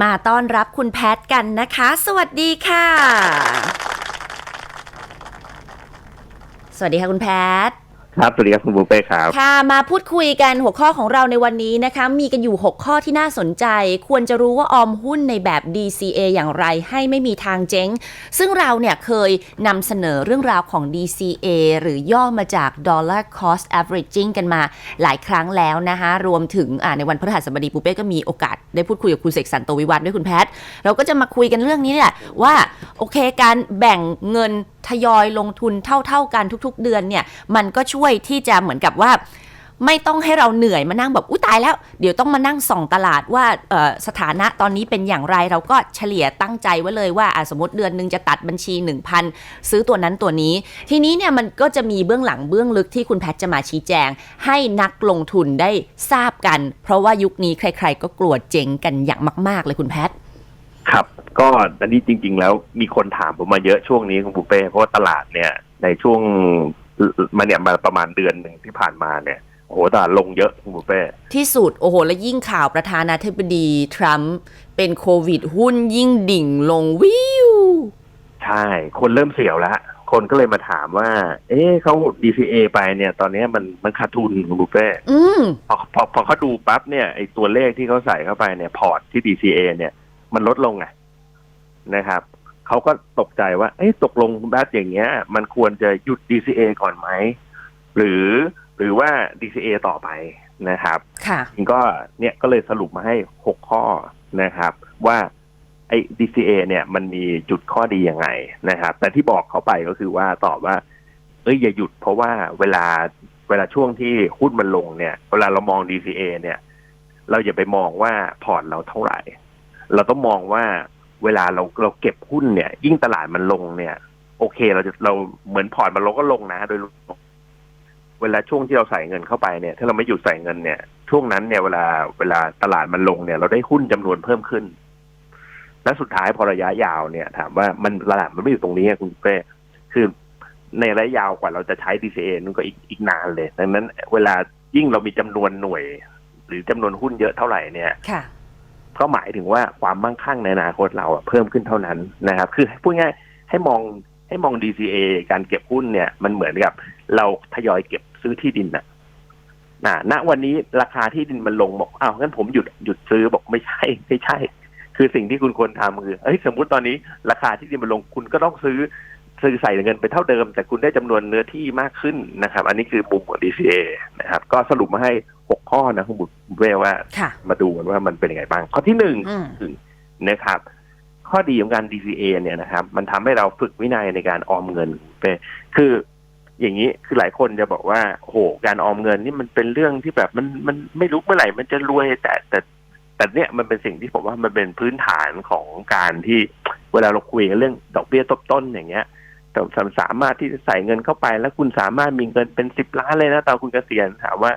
มาต้อนรับคุณแพทกันนะคะ สวัสดีค่ะ สวัสดีค่ะคุณแพท ครับสวัสดีครับคุณบุฟเป้ครับ ค่ะมาพูดคุยกันหัวข้อของเราในวันนี้นะคะ มีกันอยู่ 6 ข้อที่น่าสนใจ ควรจะรู้ว่าออมหุ้นในแบบ DCA อย่างไรให้ไม่มีทางเจ๊ง ซึ่งเราเนี่ยเคยนำเสนอเรื่องราวของ DCA หรือย่อมาจาก Dollar Cost Averaging กันมาหลายครั้งแล้วนะคะ รวมถึงในวันพฤหัสบดีปูเป้ก็มีโอกาสได้พูดคุยกับคุณเสกสรรโตวิวัฒน์ด้วยคุณแพท เราก็จะมาคุยกันเรื่องนี้เนี่ยว่าโอเคการแบ่งเงิน ทยอยลงทุนเท่าๆกันทุก ๆ เดือนเนี่ย มันก็ช่วยที่จะเหมือนกับว่าไม่ต้องให้เราเหนื่อยมานั่งแบบอุ้ตายแล้ว เดี๋ยวต้องมานั่งส่องตลาดว่าสถานะตอนนี้เป็นอย่างไรเราก็เฉลี่ยตั้งใจไว้เลยว่าสมมติเดือนหนึ่งจะตัดบัญชี 1,000 ซื้อตัวนั้นตัวนี้ ทีนี้เนี่ยมันก็จะมีเบื้องหลังเบื้องลึกที่คุณแพทย์จะมาชี้แจง ให้นักลงทุนได้ทราบกัน เพราะว่ายุคนี้ใคร ๆ ก็กลัวเจ๊งกันอย่างมาก ๆ เลยคุณแพทย์ครับ ก็อันนี้จริง ๆ แล้วมีคนถามผมมาเยอะช่วงนี้คุณบุฟเป้เพราะว่าตลาดเนี่ย ในช่วงมาเนี่ยมาประมาณเดือนหนึ่งที่ผ่านมาเนี่ยโอ้โหตลาดลงเยอะคุณบุฟเป้ที่สุดโอ้โห และยิ่งข่าวประธานาธิบดีทรัมป์เป็นโควิดหุ้นยิ่งดิ่งลงวิวใช่ คนเริ่มเสียวแล้วคนก็เลยมาถามว่า เอ๊ะเขา DCA ไปเนี่ย ตอนนี้มันมันขาดทุนคุณบุฟเป้อืมพอพอพอเขาดูปั๊บเนี่ยไอตัวเลขที่เขาใส่เข้าไปเนี่ยพอร์ตที่ DCA เนี่ย มันลดลงไง นะครับเขาก็ตกใจว่าเอ๊ะตกลงแบบอย่างเงี้ย มันควรจะหยุด DCA ก่อนไหม หรือหรือว่า DCA ต่อไปนะครับค่ะก็เนี่ยก็เลยสรุปมาให้หกข้อนะครับ ว่าไอ้ DCA เนี่ยมันมีจุดข้อดียังไงนะครับ แต่ที่บอกเขาไปก็คือว่าตอบว่า เอ้ยอย่าหยุดเพราะว่าเวลาเวลาช่วงที่หุ้นมันลงเนี่ย เวลาเรามอง DCA เนี่ย เราอย่าไปมองว่าพอร์ตเราเท่าไหร่ เราต้องมองว่า เวลาเราเราเก็บหุ้นเนี่ย ยิ่งตลาดมันลงเนี่ย โอเคเราจะเราเหมือนพอร์ตมันลงก็ลงนะโดยเวลาช่วงที่เราใส่เงินเข้าไปเนี่ย ถ้าเราไม่หยุดใส่เงินเนี่ย ช่วงนั้นเนี่ยเวลาเวลาตลาดมันลงเนี่ย เราได้หุ้นจำนวนเพิ่มขึ้น และสุดท้ายพอระยะยาวเนี่ย ถามว่ามันตลาดมันไม่อยู่ตรงนี้คุณเป้คือในระยะยาวกว่าเราจะใช้ DCA นั่นก็อีกอีกนานเลย ดังนั้น เวลายิ่งเรามีจำนวนหน่วย หรือจำนวนหุ้นเยอะเท่าไหร่เนี่ยค่ะ ก็หมายถึงว่าความมั่งคั่งในอนาคตเราเพิ่มขึ้นเท่านั้นนะครับ คือพูดง่ายให้มองให้มอง DCA การเก็บหุ้นเนี่ย มันเหมือนกับ เราทยอยเก็บซื้อที่ดินนะนะณวันนี้ราคาที่ดินมันลงบอกอ้าวงั้นผมหยุดหยุดซื้อบอกไม่ใช่ไม่ใช่ คือสิ่งที่คุณควรทำคือเอ้ยสมมุติตอนนี้ราคาที่ดินมันลงคุณก็ต้องซื้อ ซื้อใส่เงินไปเท่าเดิม แต่คุณได้จำนวนเนื้อที่มากขึ้นนะครับ อันนี้คือมุมของ DCA นะครับ ก็สรุปมาให้หกข้อนะคุณบุตรเวว่าค่ะมาดูกันว่ามันเป็นยังไงบ้าง ข้อที่หนึ่งอืมคือนะครับ ข้อดีของการ DCA เนี่ยนะครับ มันทำให้เราฝึกวินัยในการออมเงินไปคืออย่างนี้คือหลายคนจะบอกว่าโอ้โหการออมเงินนี่มันเป็นเรื่องที่แบบมันมันไม่รู้เมื่อไหร่มันจะรวยแต่แต่แต่เนี่ยมันเป็นสิ่งที่ผมว่ามันเป็นพื้นฐานของการที่เวลาเราคุยกันเรื่องดอกเบี้ยทบต้นอย่างเงี้ยแต่ สามารถที่จะใส่เงินเข้าไป แล้วคุณสามารถมีเงินเป็นสิบล้านเลยนะตอนคุณเกษียณถามว่า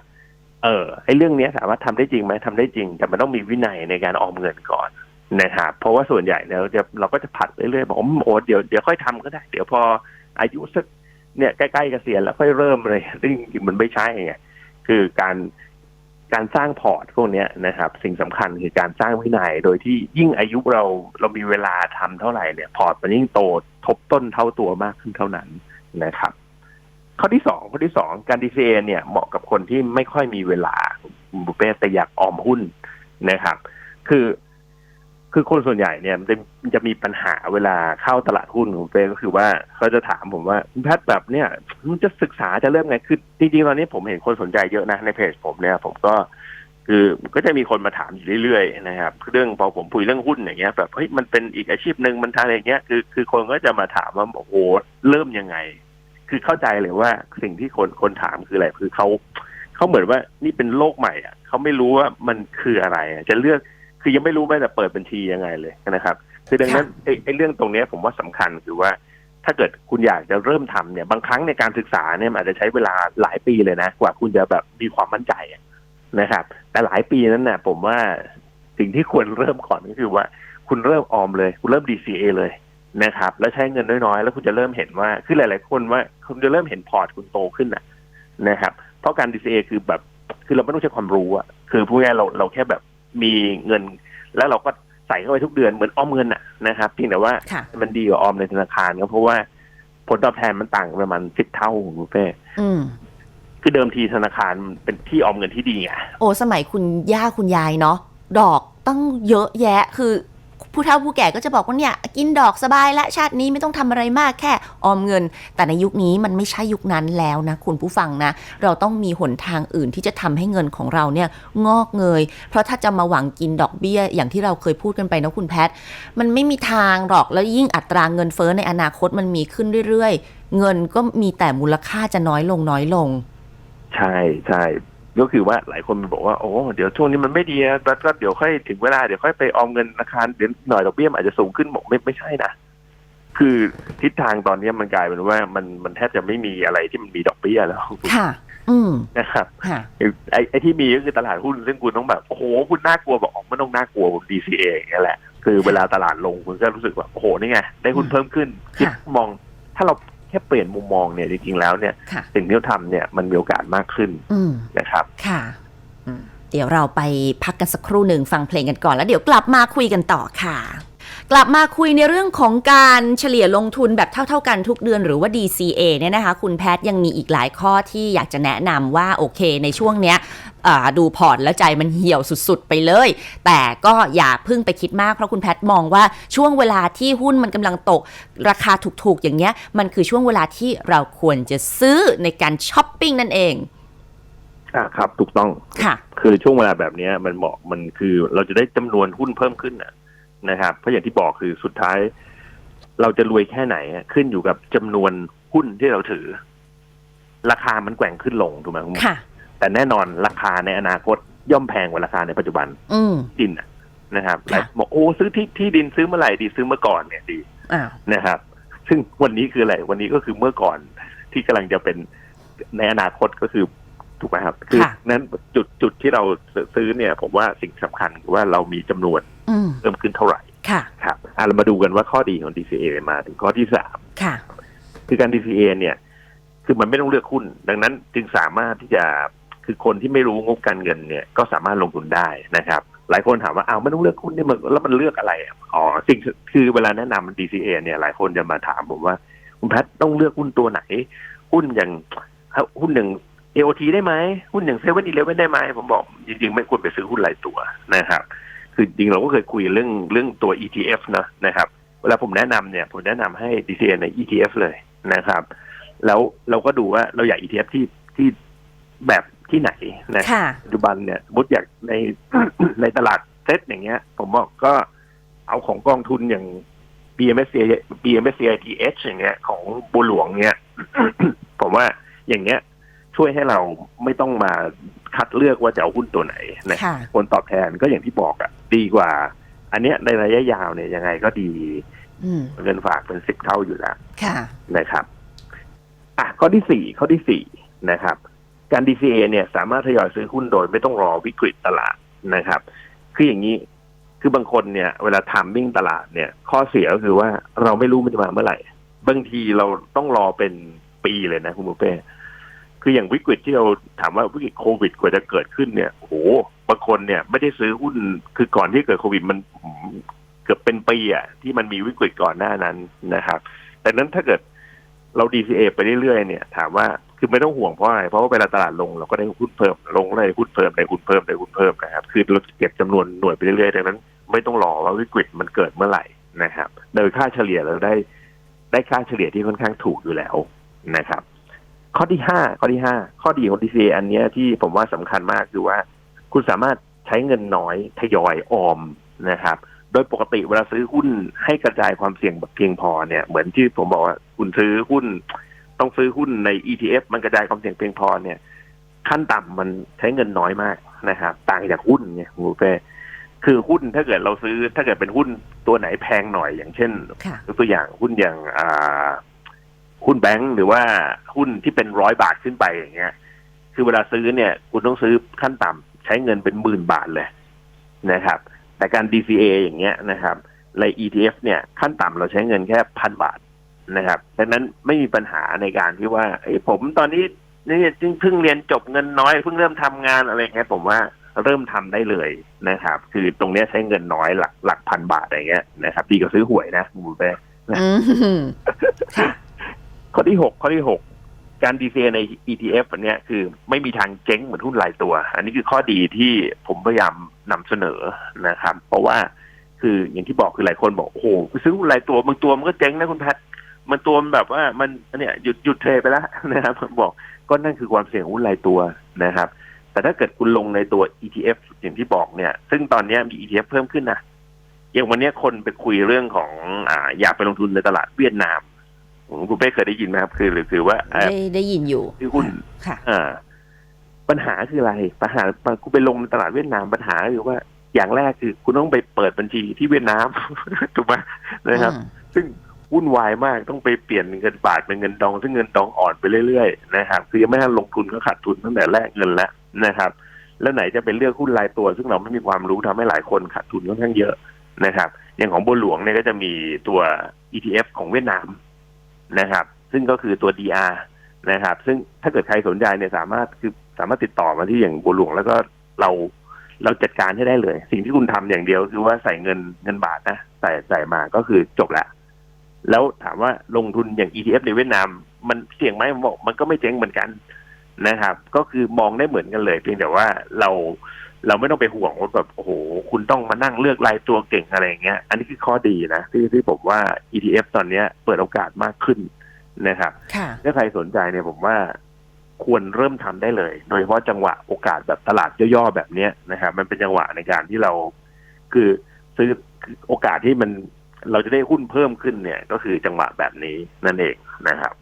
เออไอ้เรื่องนี้ยสามารถทำได้จริงไหมทำได้จริง แต่มันต้องมีวินัยในการออมเงินก่อนนะครับเพราะว่าส่วนใหญ่เนี่ยเราจะเราก็จะผัดเรื่อยๆบอกโอ้เดี๋ยวเดี๋ยวค่อยทำก็ได้ เดี๋ยวพออายุสักเนี่ยใกล้ๆเกษียณแล้วค่อยเริ่มเลยซึ่งจริงๆมันไม่ใช่ไงคือการ การสร้างพอร์ตพวกนี้นะครับ สิ่งสำคัญคือการสร้างวินัย โดยที่ยิ่งอายุเราเรามีเวลาทำเท่าไหร่เนี่ย พอร์ตมันยิ่งโตทบต้นเท่าตัวมากขึ้นเท่านั้นนะครับ ข้อที่สองข้อที่สองการดีเซเนี่ยเหมาะกับคนที่ไม่ค่อยมีเวลาบุเป้แต่อยากออมหุ้นนะครับ คือ คือคนส่วนใหญ่เนี่ยมันจะมันจะมีปัญหาเวลาเข้าตลาดหุ้นของบุฟก็คือว่าเขาจะถามผมว่าแพทย์แบบเนี่ยมันจะศึกษาจะเริ่มไงคือจริงๆตอนนี้ผมเห็นคนสนใจเยอะนะในเพจผมเนี่ย ผมก็คือก็จะมีคนมาถามอยู่เรื่อยๆนะครับเรื่องพอผมคุยเรื่องหุ้นอย่างเงี้ยแบบเฮ้ยมันเป็นอีกอาชีพหนึ่งมันทางอย่างเงี้ยคือคือคนก็จะมาถามว่าโอ้โหเริ่มยังไง คือเข้าใจเลยว่าสิ่งที่คนคนถามคืออะไรคือเขาเขาเหมือนว่านี่เป็นโลกใหม่อะเขาไม่รู้ว่ามันคืออะไร จะเลือก คือยังไม่รู้แม้แต่เปิดบัญชียังไงเลยนะครับ คือดังนั้นไอ้ไอ้เรื่องตรงเนี้ยผมว่าสำคัญคือว่า ถ้าเกิดคุณอยากจะเริ่มทำเนี่ยบางครั้งในการศึกษาเนี่ยมันอาจจะใช้เวลาหลายปีเลยนะ กว่าคุณจะแบบมีความมั่นใจอะนะครับ แต่หลายปีนั้นน่ะ ผมว่าสิ่งที่ควรเริ่มก่อนก็คือว่า คุณเริ่มออมเลย คุณเริ่ม DCA เลยนะครับ แล้วใช้เงินน้อยๆ แล้วคุณจะเริ่มเห็นว่าคือหลาย ๆ คนว่าคุณจะเริ่มเห็นพอร์ตคุณโตขึ้นนะนะครับ เพราะการ DCA คือแบบคือเราไม่ต้องใช้ความรู้อะคือพูดง่ายๆเราเราแค่แบบ มีเงิน แล้วเราก็ใส่เข้าไปทุกเดือนเหมือนออมเงินอะนะครับเพียงแต่ว่าค่ะมันดีกว่าออมในธนาคารก็เพราะว่าผลตอบแทนมันต่างกันประมาณสิบเท่าคุณบุฟเฟ่อืมคือเดิมทีธนาคารมันเป็นที่ออมเงินที่ดีไงโอ้สมัยคุณย่าคุณยายเนาะดอกตั้งเยอะแยะคือ ผู้เฒ่าผู้แก่ก็จะบอกว่าเนี่ยกินดอกสบายและชาตินี้ไม่ต้องทำอะไรมากแค่ออมเงิน แต่ในยุคนี้มันไม่ใช่ยุคนั้นแล้วนะคุณผู้ฟังนะ เราต้องมีหนทางอื่นที่จะทำให้เงินของเราเนี่ยงอกเงย เพราะถ้าจะมาหวังกินดอกเบี้ย อย่างที่เราเคยพูดกันไปนะคุณแพท มันไม่มีทางหรอกแล้วยิ่งอัตราเงินเฟ้อในอนาคตมันมีขึ้นเรื่อยๆ เงินก็มีแต่มูลค่าจะน้อยลงน้อยลง ใช่ใช่ ก็คือว่าหลายคนมันบอกว่าโอ้เดี๋ยวช่วงนี้มันไม่ดีนะแล้วก็เดี๋ยวค่อยถึงเวลาเดี๋ยวค่อยไปออมเงินธนาคารเดี๋ยวหน่อยดอกเบี้ยมันอาจจะสูงขึ้นบอกไม่ไม่ใช่นะคือทิศทางตอนนี้มันกลายเป็นว่ามันมันแทบจะไม่มีอะไรที่มันมีดอกเบี้ยแล้วค่ะ อืมนะครับค่ะไอ้ไอ้ที่มีก็คือตลาดหุ้นซึ่งคุณต้องแบบโอ้โหคุณน่ากลัวบอกอ๋อไม่ต้องน่ากลัวผม DCA อย่างเงี้ยแหละคือเวลาตลาดลงคุณก็รู้สึกว่าโอ้โหนี่ไงได้หุ้นเพิ่มขึ้นค่ะคิดมองถ้าเราแค่เปลี่ยนมุมมองเนี่ยจริงๆแล้วเนี่ยค่ะ สิ่งที่เราทำเนี่ยมันมีโอกาสมากขึ้นอืม นะครับ ค่ะอืมเดี๋ยวเราไปพักกันสักครู่หนึ่งฟังเพลงกันก่อนแล้วเดี๋ยวกลับมาคุยกันต่อค่ะ กลับมาคุยในเรื่องของการเฉลี่ยลงทุนแบบเท่า ๆ กันทุกเดือนหรือว่า DCA เนี่ยนะคะ คุณแพทย์ยังมีอีกหลายข้อที่อยากจะแนะนำว่าโอเค ในช่วงเนี้ยอ่าดูพอร์ตแล้วใจมันเหี่ยวสุดๆ ไปเลย แต่ก็อย่าเพิ่งไปคิดมากเพราะคุณแพทย์มองว่าช่วงเวลาที่หุ้นมันกำลังตก ราคาถูกๆ อย่างเงี้ย มันคือช่วงเวลาที่เราควรจะซื้อในการช้อปปิ้งนั่นเองอ่าครับ ถูกต้องค่ะ คือช่วงเวลาแบบเนี้ยมันเหมาะมันคือเราจะได้จำนวนหุ้นเพิ่มขึ้นนะ นะครับ เพราะอย่างที่บอกคือสุดท้าย เราจะรวยแค่ไหนอะขึ้นอยู่กับจำนวนหุ้นที่เราถือ ราคามันแกว่งขึ้นลงถูกไหมคุณหมอค่ะแต่แน่นอนราคาในอนาคตย่อมแพงกว่าราคาในปัจจุบัน อืมดินน่ะนะครับหค่ะลายบอกโอ้ซื้อที่ที่ดินซื้อเมื่อไหร่ดีซื้อเมื่อก่อนเนี่ยดีอ้าวนะครับ ซึ่งวันนี้คืออะไรวันนี้ก็คือเมื่อก่อนที่กำลังจะเป็นในอนาคตก็คือถูกไหมครับ คือนั้นจุดจุดที่เราซื้อเนี่ย ผมว่าสิ่งสำคัญคือว่าเรามีจำนวนอืม เพิ่มขึ้นเท่าไหร่ค่ะครับอะเรามาดูกันว่าข้อดีของ DCA มาถึงข้อที่สามค่ะ คือการ DCA เนี่ย คือมันไม่ต้องเลือกหุ้น ดังนั้นจึงสามารถที่จะคือคนที่ไม่รู้งบการเงินเนี่ยก็สามารถลงทุนได้นะครับ หลายคนถามว่าอ้าวไม่ต้องเลือกหุ้นเนี่ยมันแล้วมันเลือกอะไรอะอ๋อสิ่งคือเวลาแนะนำ DCA เนี่ยหลายคนจะมาถามผมว่า คุณแพทย์ต้องเลือกหุ้นตัวไหน หุ้นอย่างหุ้นอย่าง AOT ได้ไหมหุ้นอย่างเซเว่นอีเลฟเว่นได้ไหมผมบอกจริงๆ ไม่ควรไปซื้อหุ้นหลายตัวนะครับ คือจริงเราก็เคยคุยเรื่องเรื่องตัว ETF นะนะครับ เวลาผมแนะนำเนี่ยผมแนะนำให้ DCA ใน ETF เลยนะครับ แล้วเราก็ดูว่าเราอยาก ETF ที่ที่แบบที่ไหนนะค่ะปัจจุบันเนี่ยสมมุดอยากในในตลาดเซ็ตอย่างเงี้ย ผมบอกก็เอาของกองทุนอย่าง BMSCI BMSCI TH อย่างเงี้ย ของบัวหลวงเงี้ยผมว่าอย่างเงี้ย ช่วยให้เราไม่ต้องมาคัดเลือกว่าจะเอาหุ้นตัวไหนนะค่ะ ผลตอบแทนก็อย่างที่บอกอะดีกว่า อันเนี้ยในระยะยาวเนี่ยยังไงก็ดีอืมเงินฝากเป็นสิบเท่าอยู่แล้วค่ะ นะครับอะข้อที่สี่ข้อที่สี่นะครับ การ DCA เนี่ยสามารถทยอยซื้อหุ้นโดยไม่ต้องรอวิกฤตตลาดนะครับ คืออย่างนี้คือบางคนเนี่ย เวลาทามมิ่งตลาดเนี่ย ข้อเสียก็คือว่าเราไม่รู้มันจะมาเมื่อไหร่ บางทีเราต้องรอเป็นปีเลยนะคุณบุฟเป้ คืออย่างวิกฤตที่เราถามว่าวิกฤตโควิดกว่าจะเกิดขึ้นเนี่ยโอ้โหบางคนเนี่ยไม่ได้ซื้อหุ้นคือก่อนที่เกิดโควิดมันเกือบเป็นปีอะที่มันมีวิกฤตก่อนหน้านั้นนะครับ แต่นั้นถ้าเกิดเรา DCA ไปเรื่อยๆเนี่ย ถามว่าคือไม่ต้องห่วงเพราะอะไรเพราะว่าเวลาตลาดลงเราก็ได้หุ้นเพิ่มลงได้หุ้นเพิ่มได้หุ้นเพิ่มได้หุ้นเพิ่มนะครับ คือเราเก็บจำนวนหน่วยไปเรื่อยๆดังนั้น ไม่ต้องรอว่าวิกฤตมันเกิดเมื่อไหร่นะครับ โดยค่าเฉลี่ยเราได้ได้ค่าเฉลี่ยที่ค่อนข้างถูกอยู่แล้วนะครับ ข้อที่ห้าข้อที่ห้าข้อดีของ DCA อันเนี้ยที่ผมว่าสำคัญมากคือว่า คุณสามารถใช้เงินน้อยทยอยออมนะครับ โดยปกติเวลาซื้อหุ้นให้กระจายความเสี่ยงแบบเพียงพอเนี่ยเหมือนที่ผมบอกว่าคุณซื้อหุ้น ต้องซื้อหุ้นใน ETF มันกระจายความเสี่ยงเพียงพอเนี่ย ขั้นต่ำมันใช้เงินน้อยมากนะครับต่างจากหุ้นไงคุณบุฟเฟ่คือหุ้นถ้าเกิดเราซื้อถ้าเกิดเป็นหุ้นตัวไหนแพงหน่อยอย่างเช่นค่ะยกตัวอย่างหุ้นอย่างอ่า หุ้นแบงก์หรือว่าหุ้นที่เป็นร้อยบาทขึ้นไปอย่างเงี้ย คือเวลาซื้อเนี่ย คุณต้องซื้อขั้นต่ำใช้เงินเป็นหมื่นบาทเลยนะครับ แต่การ DCA อย่างเงี้ยนะครับใน ETF เนี่ยขั้นต่ำเราใช้เงินแค่พันบาทนะครับดังนั้นไม่มีปัญหาในการที่ว่าเอ้ผมตอนนี้นี่เพิ่งเรียนจบเงินน้อยเพิ่งเริ่มทำงานอะไรเงี้ยผมว่าเริ่มทำได้เลยนะครับ คือตรงเนี้ยใช้เงินน้อยหลักหลักพันบาทอะไรเงี้ยนะครับดีกว่าซื้อหวยนะคุณบุญเป้อืมค่ะ ข้อที่หกข้อที่หกการ DCA ใน ETF อันนี้คือไม่มีทางเจ๊งเหมือนหุ้นรายตัว อันนี้คือข้อดีที่ผมพยายามนำเสนอนะครับ เพราะว่าคืออย่างที่บอกคือหลายคนบอกโอ้โหซื้อหุ้นรายตัวบางตัวมันก็เจ๊งนะคุณแพทมันตัวมันแบบว่ามันเนี่ยหยุดหยุดเทรดไปแล้วนะครับผมบอกก็นั่นคือความเสี่ยงของหุ้นรายตัวนะครับ แต่ถ้าเกิดคุณลงในตัว ETF อย่างที่บอกเนี่ย ซึ่งตอนนี้มี ETF เพิ่มขึ้นนะอย่างวันนี้คนไปคุยเรื่องของอ่าอยากไปลงทุนในตลาดเวียดนาม ผมคุณเป้เคยได้ยินไหมครับคือหรือคือว่าเอ่อได้ได้ยินอยู่ที่หุ้นค่ะอ่าปัญหาคืออะไรปัญหาคุณไปลงในตลาดเวียดนามปัญหาคือว่าอย่างแรกคือคุณต้องไปเปิดบัญชีที่เวียดนามถูกไหมนะครับอืมซึ่งวุ่นวายมากต้องไปเปลี่ยนเงินบาทเป็นเงินดอง ซึ่งเงินดองอ่อนไปเรื่อยๆนะครับคือยังไม่ทันลงทุนก็ขาดทุนตั้งแต่แรกเงินแล้วนะครับ แล้วไหนจะเป็นเลือกหุ้นรายตัว ซึ่งเราไม่มีความรู้ทำให้หลายคนขาดทุนค่อนข้างเยอะนะครับ อย่างของบัวหลวงเนี่ยก็จะมีตัว ETF ของเวียดนาม นะครับ ซึ่งก็คือตัว DR นะครับ ซึ่งถ้าเกิดใครสนใจเนี่ยสามารถคือสามารถติดต่อมาที่อย่างบัวหลวงแล้วก็เราเราจัดการให้ได้เลย สิ่งที่คุณทำอย่างเดียวคือว่าใส่เงินเงินบาทนะใส่ใส่มาก็คือจบละแล้วถามว่าลงทุนอย่าง ETF ในเวียดนาม มันเสี่ยงไหมผมบอกมันก็ไม่เจ๊งเหมือนกันนะครับ ก็คือมองได้เหมือนกันเลย เพียงแต่ว่าเรา เราไม่ต้องไปห่วงว่าแบบโอ้โห คุณต้องมานั่งเลือกรายตัวเก่งอะไรอย่างเงี้ย อันนี้คือข้อดีนะ ที่ที่ผมว่า ETF ตอนเนี้ยเปิดโอกาสมากขึ้นนะครับค่ะถ้าใครสนใจเนี่ยผมว่าควรเริ่มทำได้เลย โดยเฉพาะจังหวะโอกาสแบบตลาดย่อๆแบบเนี้ยนะครับมันเป็นจังหวะในการที่เรา คือซื้อคือโอกาสที่มันเราจะได้หุ้นเพิ่มขึ้นเนี่ย ก็คือจังหวะแบบนี้นั่นเองนะครับ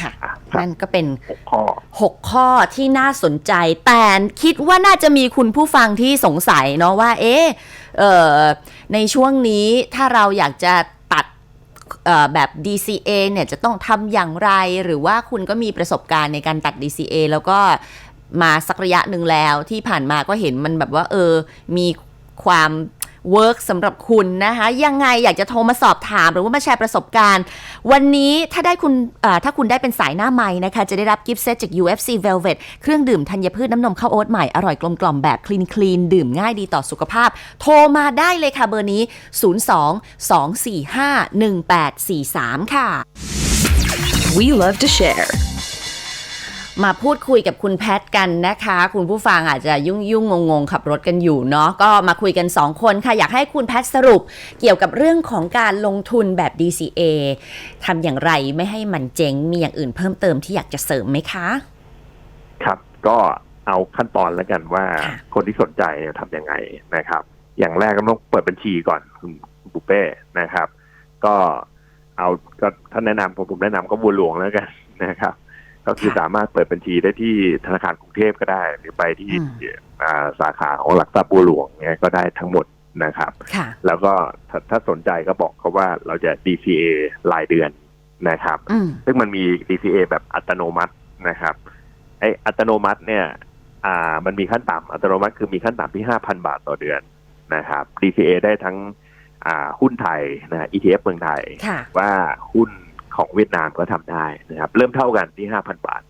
ค่ะอะครับนั่นก็เป็นหกข้อ6ข้อที่น่าสนใจ แต่คิดว่าน่าจะมีคุณผู้ฟังที่สงสัยเนาะว่า เอ๊ะเอ่อในช่วงนี้ถ้าเราอยากจะตัดเอ่อแบบ DCA เนี่ยจะต้องทำอย่างไร หรือว่าคุณก็มีประสบการณ์ในการตัด DCA แล้วก็มาสักระยะหนึ่งแล้วที่ผ่านมาก็เห็นมันแบบว่า เออ มีความ เวิร์กสำหรับคุณนะคะ ยังไงอยากจะโทรมาสอบถามหรือว่ามาแชร์ประสบการณ์ วันนี้ถ้าได้คุณถ้าคุณได้เป็นสายหน้าไม้นะคะ จะได้รับกิฟต์เซตจาก UFC Velvet เครื่องดื่มธัญพืชน้ำนมข้าวโอ๊ตใหม่ อร่อยกลมกล่อมแบบคลีนคลีนดื่มง่ายดีต่อสุขภาพ โทรมาได้เลยค่ะเบอร์นี้ 02 245 1843 ค่ะ We love to share. มาพูดคุยกับคุณแพทกันนะคะ คุณผู้ฟังอาจจะยุ่งยุ่งงงงๆขับรถกันอยู่เนาะก็มาคุยกัน 2 คนค่ะ อยากให้คุณแพทสรุปเกี่ยวกับเรื่องของการลงทุนแบบ DCA ทำอย่างไรไม่ให้มันเจ๊งมีอย่างอื่นเพิ่มเติมที่อยากจะเสริมไหมคะ ครับก็เอาขั้นตอนแล้วกันว่าค่ะคนที่สนใจเนี่ยทำยังไงนะครับ อย่างแรกก็ต้องเปิดบัญชีก่อนคุณคุณปุเป้นะครับ ก็เอาก็ท่านแนะนำผมผมแนะนำก็บัวหลวงแล้วกันนะครับ ก็คือสามารถเปิดบัญชีได้ที่ธนาคารกรุงเทพก็ได้ หรือไปที่อืมอ่าสาขาของหลักทรัพย์บัวหลวงเนี่ยก็ได้ทั้งหมดนะครับค่ะแล้วก็ถ้าถ้าสนใจก็บอกเขาว่าเราจะ DCA รายเดือนนะครับอืมซึ่งมันมี DCA แบบอัตโนมัตินะครับไออัตโนมัติเนี่ยอ่ามันมีขั้นต่ำอัตโนมัติคือมีขั้นต่ำที่ห้าพันบาทต่อเดือนนะครับ DCA ได้ทั้งอ่าหุ้นไทยนะ ETF เมืองไทยค่ะว่าหุ้น ของเวียดนามก็ทำได้นะครับ เริ่มเท่ากันที่ห้าพันบาท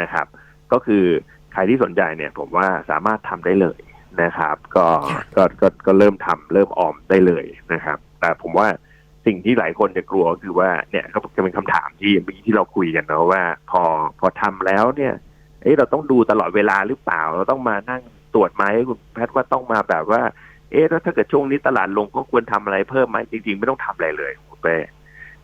นะครับ ก็คือใครที่สนใจเนี่ย ผมว่าสามารถทำได้เลยนะครับ ก็ค่ะก็ก็ก็เริ่มทำเริ่มออมได้เลยนะครับ แต่ผมว่าสิ่งที่หลายคนจะกลัวก็คือว่าเนี่ยก็จะเป็นคำถามที่เมื่อกี้ที่เราคุยกันเนาะว่า พอพอทำแล้วเนี่ยเอ้เราต้องดูตลอดเวลาหรือเปล่า เราต้องมานั่งตรวจไหมคุณแพทย์ว่าต้องมาแบบว่า เอ๊ะแล้วถ้าเกิดช่วงนี้ตลาดลงก็ควรทำอะไรเพิ่มไหมจริง ๆ ไม่ต้องทำอะไรเลยคุณเป้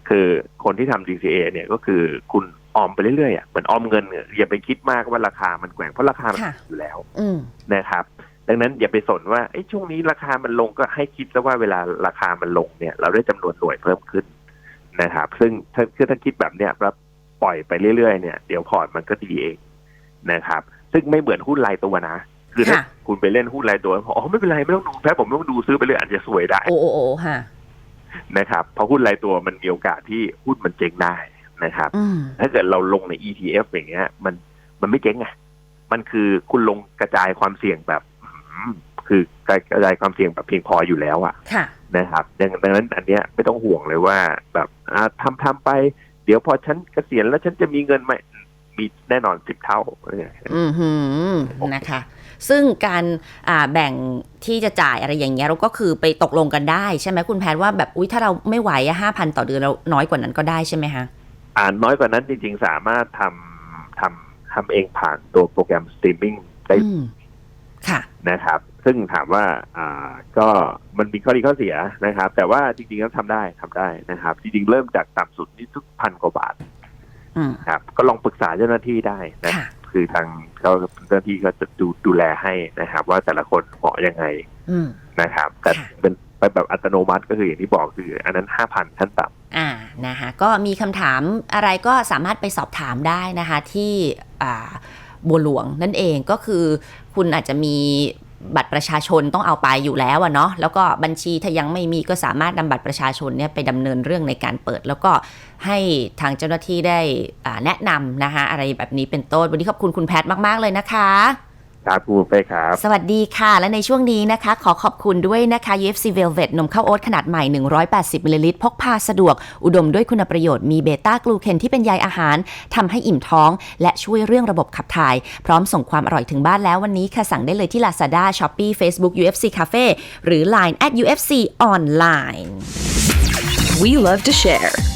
คือคนที่ทำ DCA เนี่ยก็คือคุณออมไปเรื่อยๆอะเหมือนออมเงินเนี่ยอย่าไปคิดมากว่าราคามันแกว่งเพราะราคามันค่ะอยู่แล้วอืมนะครับ ดังนั้นอย่าไปสนว่าเอ้ช่วงนี้ราคามันลงก็ให้คิดซะว่าเวลาราคามันลงเนี่ย เราได้จำนวนหน่วยเพิ่มขึ้นนะครับ ซึ่งถ้าคือถ้าคิดแบบเนี้ยแล้วปล่อยไปเรื่อยๆเนี่ยเดี๋ยวพอร์ตมันก็ดีเองนะครับ ซึ่งไม่เหมือนหุ้นรายตัวนะคือถ้าค่ะคุณไปเล่นหุ้นรายตัวอ๋อไม่เป็นไรไม่ต้องดูแพ้ผมไม่ต้องดูซื้อไปเลยอาจจะสวยได้ โอ้โอ้โอ้ค่ะ นะครับเพราะหุ้นรายตัวมันมีโอกาสที่หุ้นมันเจ๊งได้นะครับอืมถ้าเกิดเราลงใน ETF อย่างเงี้ย มันมันไม่เจ๊งไงมันคือคุณลงกระจายความเสี่ยงแบบอืมคือกระจายความเสี่ยงแบบเพียงพออยู่แล้วอะค่ะนะครับดังดังนั้นอันเนี้ยไม่ต้องห่วงเลยว่าแบบอ่าทำทำไป เดี๋ยวพอฉันเกษียณแล้วฉันจะมีเงินไหมมีแน่นอนสิบเท่าอืมหืมนะคะ ซึ่งการอ่าแบ่งที่จะจ่ายอะไรอย่างเงี้ยเราก็คือไปตกลงกันได้ ใช่ไหมคุณแพทย์ว่าแบบอุ้ยถ้าเราไม่ไหวห้าพันต่อเดือนเราน้อยกว่านั้นก็ได้ใช่ไหมคะอ่านน้อยกว่านั้นจริง ๆ สามารถทำทำทำเองผ่านตัวโปรแกรมสตรีมมิ่งได้อืมค่ะนะครับ ซึ่งถามว่าอ่าก็มันมีข้อดีข้อเสียนะครับ แต่ว่าจริงๆแล้วทำได้ทำได้นะครับ จริงๆเริ่มจากต่ำสุดนี่ทุกพันกว่าบาทอืมครับก็ลองปรึกษาเจ้าหน้าที่ได้นะ ค่ะคือทางเขาเจ้าหน้าที่ก็จะดูดูแลให้นะครับ ว่าแต่ละคนเหมาะยังไงอืมนะครับ แต่ค่ะเป็นไปแบบอัตโนมัติก็คืออย่างที่บอกคือ อันนั้นห้าพันขั้นต่ำอ่านะคะก็มีคำถามอะไรก็สามารถไปสอบถามได้นะคะที่อ่าบัวหลวงนั่นเองก็คือคุณอาจจะมี บัตรประชาชนต้องเอาไปอยู่แล้วอะเนาะแล้วก็บัญชีถ้ายังไม่มีก็สามารถนำบัตรประชาชนเนี่ยไปดำเนินเรื่องในการเปิด แล้วก็ให้ทางเจ้าหน้าที่ได้แนะนำนะคะอะไรแบบนี้เป็นต้นวันนี้ขอบคุณคุณแพทย์มาก ๆ เลยนะคะ ครับคุณเป้ครับ สวัสดีค่ะ และในช่วงนี้นะคะ ขอขอบคุณด้วยนะคะ UFC Velvet นมข้าวโอ๊ตขนาดใหม่ 180มิลลิลิตรพกพาสะดวก อุดมด้วยคุณประโยชน์มีเบต้ากลูเคนที่เป็นใยอาหารทำให้อิ่มท้อง และช่วยเรื่องระบบขับถ่าย พร้อมส่งความอร่อยถึงบ้านแล้ววันนี้ค่ะสั่งได้เลยที่ Lazada, Shopee, Facebook UFC Cafe หรือ Line at UFC Online We love to share.